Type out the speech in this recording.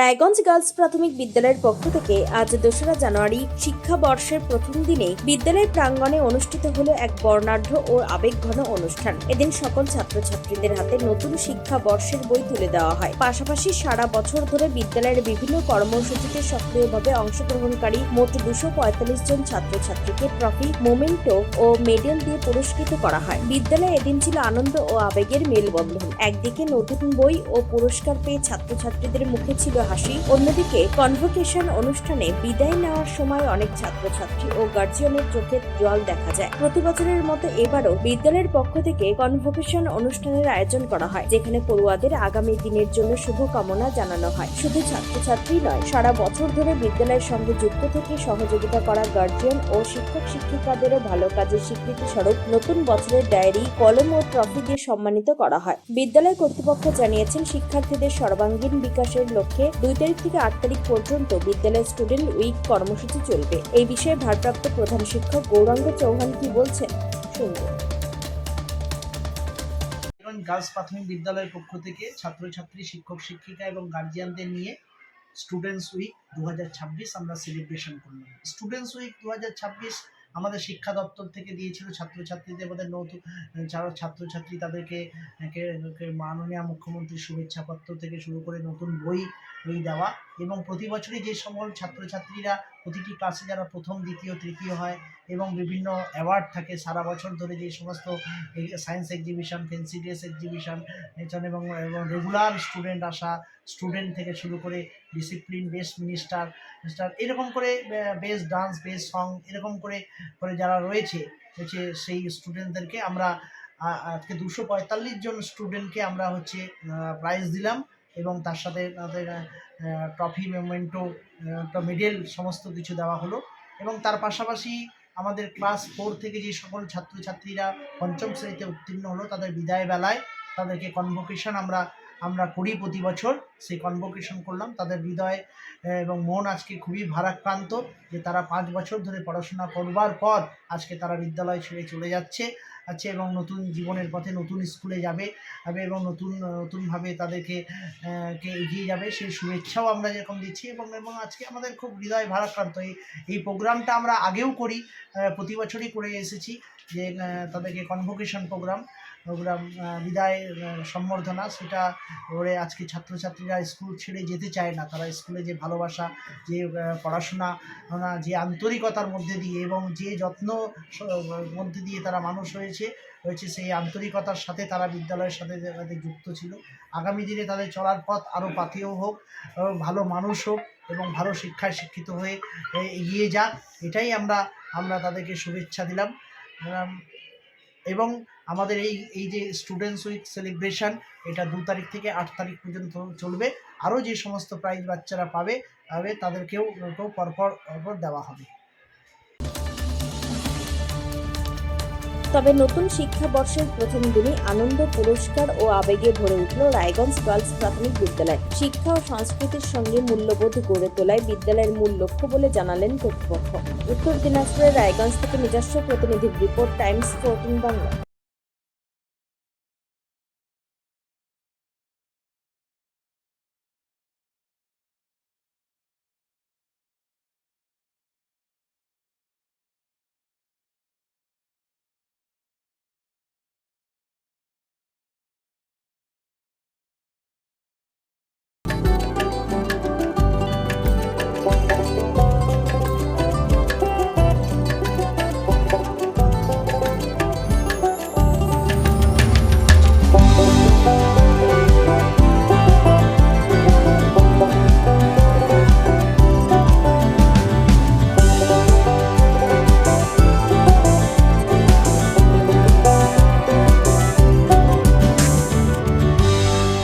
Raiganj girls প্রাথমিক বিদ্যালয়ের পক্ষ থেকে আজ দোসরা জানুয়ারি শিক্ষাবর্ষের প্রথম দিনে বিদ্যালয় প্রাঙ্গণে অনুষ্ঠিত হলো এক বর্ণাঢ্য ও আবেগঘন অনুষ্ঠান। এদিন সকল ছাত্রছাত্রীদের হাতে নতুন শিক্ষাবর্ষের বই তুলে দেওয়া হয়। পাশাপাশি সারা বছর ধরে বিদ্যালয়ের বিভিন্ন কর্মসূচিতে সক্রিয়ভাবে অংশগ্রহণকারী মোট দুশো পঁয়তাল্লিশ জন ছাত্রছাত্রীকে ট্রফি, মোমেন্টো ও মেডেল দিয়ে পুরস্কৃত করা হয়। বিদ্যালয়ে এদিন ছিল আনন্দ ও আবেগের মেলবন্ধন। একদিকে নতুন বই ও পুরস্কার পেয়ে ছাত্রছাত্রীদের মুখে ছিল হাসি। অন্যদিকে কনভোকেশন অনুষ্ঠানে বিদায় নেওয়ার সময় অনেক ছাত্রছাত্রী ও গার্জিয়ানের চোখে জল দেখা যায়। প্রতি বছরের মতো এবারও বিদ্যালয়ের পক্ষ থেকে কনভোকেশন অনুষ্ঠানের আয়োজন করা হয়, যেখানে পড়ুয়াদের আগামী দিনের জন্য শুভকামনা জানানো হয়। শুধু ছাত্রছাত্রী নয়, সারা বছর ধরে বিদ্যালয়ের সঙ্গে যুক্ত থেকে সহযোগিতা করা গার্জিয়ান ও শিক্ষক শিক্ষিকাদেরও ভালো কাজের স্বীকৃতি স্বরূপ নতুন বছরের ডায়েরি, কলম ও ট্রফি দিয়ে সম্মানিত করা হয়। বিদ্যালয় কর্তৃপক্ষ জানিয়েছেন, শিক্ষার্থীদের সর্বাঙ্গীন বিকাশের লক্ষ্যে দুই তারিখ থেকে আট তারিখ পর্যন্ত বিদ্যালয় স্টুডেন্ট উইক কর্মসূচি চলবে। এই বিষয়ে ভারপ্রাপ্ত প্রধান শিক্ষক গৌরাঙ্গ চৌহান কি বলছেন, শুনব। গার্লস প্রাথমিক বিদ্যালয়ের পক্ষ থেকে ছাত্রছাত্রী, শিক্ষক, শিক্ষিকা এবং গার্জিয়ানদের নিয়ে স্টুডেন্টস উইক দু আমরা সেলিব্রেশন করলাম। স্টুডেন্টস উইক দু আমাদের শিক্ষা দপ্তর থেকে দিয়েছিল ছাত্রছাত্রীদের মধ্যে নতুন যারা ছাত্রছাত্রী তাদেরকে মাননীয় মুখ্যমন্ত্রীর শুভেচ্ছাপত্র থেকে শুরু করে নতুন বই দেওয়া এবং প্রতি বছরই যে সকল ছাত্রছাত্রীরা প্রতিটি ক্লাসে যারা প্রথম, দ্বিতীয়, তৃতীয় হয় এবং বিভিন্ন অ্যাওয়ার্ড থাকে, সারা বছর ধরে যে সমস্ত science exhibition fancy dress exhibition এবং রেগুলার স্টুডেন্ট আসা স্টুডেন্ট থেকে শুরু করে ডিসিপ্লিন বেস্ট মিনিস্টার মিনিস্টার এরকম করে বেস্ট ডান্স বেস্ট সং এরকম করে করে যারা রয়েছে, হচ্ছে সেই স্টুডেন্টদেরকে আমরা আজকে দুশো পঁয়তাল্লিশ জন স্টুডেন্টকে আমরা হচ্ছে প্রাইজ দিলাম। এবং তার সাথে তাদের ট্রফি মেমেন্টো মেডেল সমস্ত কিছু দেওয়া হলো। এবং তার পাশাপাশি আমাদের ক্লাস ফোর থেকে যে সকল ছাত্রছাত্রীরা পঞ্চম শ্রেণীতে উত্তীর্ণ হলো, তাদের বিদায় বেলায় তাদেরকে কনভোকেশন আমরা আমরা করি প্রতি বছর। সেই কনভোকেশন করলাম। তাদের হৃদয় এবং মন আজকে খুবই ভারাক্রান্ত যে তারা পাঁচ বছর ধরে পড়াশোনা করবার পর আজকে তারা বিদ্যালয় ছেড়ে চলে যাচ্ছে আছে এবং নতুন জীবনের পথে নতুন স্কুলে যাবে যাবে এবং নতুন, নতুনভাবে তাদেরকে কে এগিয়ে যাবে, সেই শুভেচ্ছাও আমরা যেরকম দিচ্ছি এবং এবং আজকে আমাদের খুব হৃদয় ভারাক্রান্ত। এই এই প্রোগ্রামটা আমরা আগেও করি প্রতি বছরই করে এসেছি যে তাদেরকে কনভোকেশন প্রোগ্রাম প্রোগ্রাম বিদায় সম্বর্ধনা সেটা করে আজকে ছাত্রছাত্রীরা স্কুল ছেড়ে যেতে চায় না। তারা স্কুলে যে ভালোবাসা, যে পড়াশোনা যে আন্তরিকতার মধ্যে দিয়ে এবং যে যত্ন মধ্যে দিয়ে তারা মানুষ হয়েছে। হয়েছে সেই আন্তরিকতার সাথে তারা বিদ্যালয়ের সাথে তাদের যুক্ত ছিল। আগামী দিনে তাদের চলার পথ আরও পাথেয় হোক ভালো মানুষ হোক এবং ভালো শিক্ষায় শিক্ষিত হয়ে এগিয়ে যাক, এটাই আমরা আমরা তাদেরকে শুভেচ্ছা দিলাম। এবং আমাদের এই এই যে স্টুডেন্টস উইক সেলিব্রেশন এটা দু তারিখ থেকে আট তারিখ পর্যন্ত চলবে। আরও যে সমস্ত প্রাইজ বাচ্চারা পাবে পাবে, তাদেরকেও পরপর পরপর দেওয়া হবে। তবে নতুন শিক্ষাবর্ষের প্রথম দিনই আনন্দ, পুরস্কার ও আবেগে ভরে উঠল রায়গঞ্জ গার্লস প্রাথমিক বিদ্যালয়। শিক্ষা ও সংস্কৃতির সঙ্গে মূল্যবোধ গড়ে তোলায় বিদ্যালয়ের মূল লক্ষ্য বলে জানালেন কর্তৃপক্ষ। উত্তর দিনাজপুরের রায়গঞ্জ থেকে নিজস্ব প্রতিনিধির রিপোর্ট, টাইমস, ফোরটিন বাংলা।